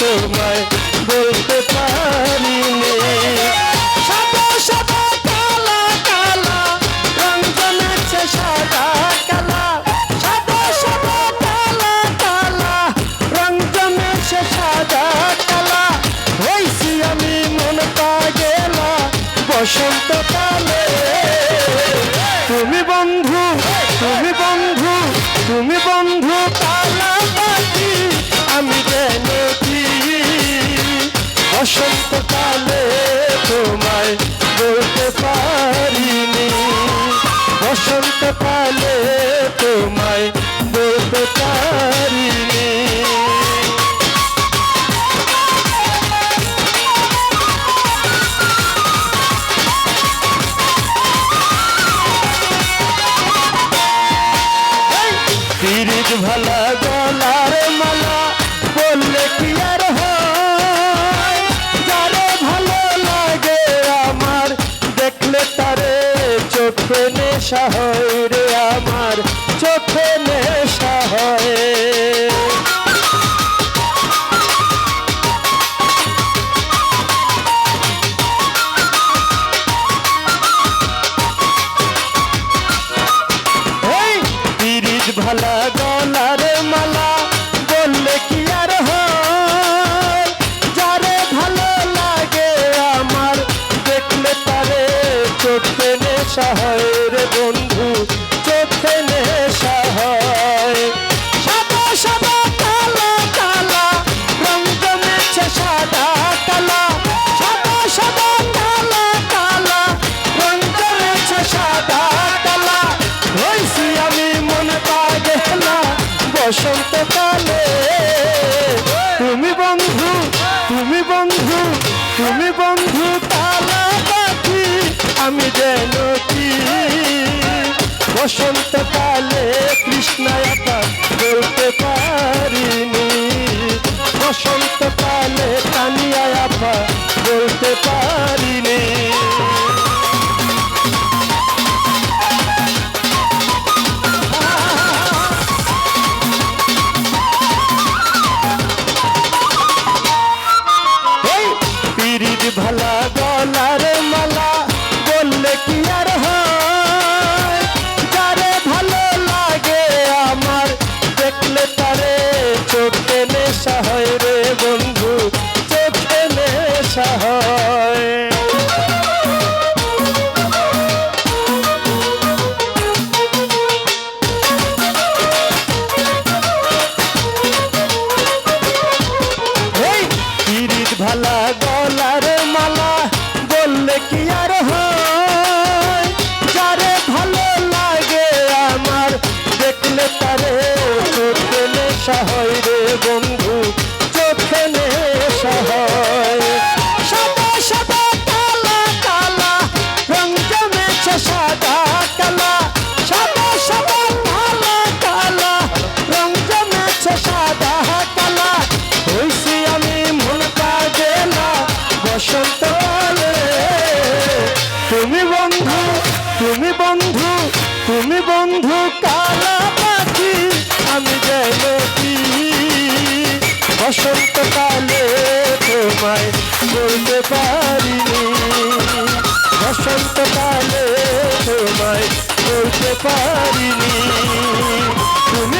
তোমায় বলতে সাদা কালা কালা রং জমেছে সাদা, কালা। সাদা কালা কালা কালা। গেলা। বসন্তকালে তুমি বসন্তকালে তোমায় বলতে পারিনি। পিরিত ভালা গলার মালা বললে কি আর যারে ভালো লাগে আমার, দেখলে তারে চোখে নেশা হয় রে আমার, চোখে নেশা হয়। ভালা গলার মালা বললে কি আর হয়? যারে ভালো লাগে আমার, দেখলে তারে চোখে নেশা হয়। বন্ধু, চোখে নেশা হয়। সাদা সাদা, কালা কালা, রং জমেছে সাদা, কালা। সাদা সাদা, কালা কালা, রং জমেছে সাদা, কালা। হইছি আমি মনে পাগেলা বসন্তকালে তুমি বন্ধু তুমি বন্ধু তুমি বন্ধু পাখি আমি যেন কি? বসন্তকালে কৃষ্ণায়াতা বলতে পারিনি। বসন্তকালে কানিয়াপা বলতে পারিনি। ভালা বন্ধু, তুমি বন্ধু কালা পাখি আমি যেন কি? বসন্তকালে তোমায় বলতে পারিনি। বসন্তকালে তোমায় বলতে পারিনি। তুমি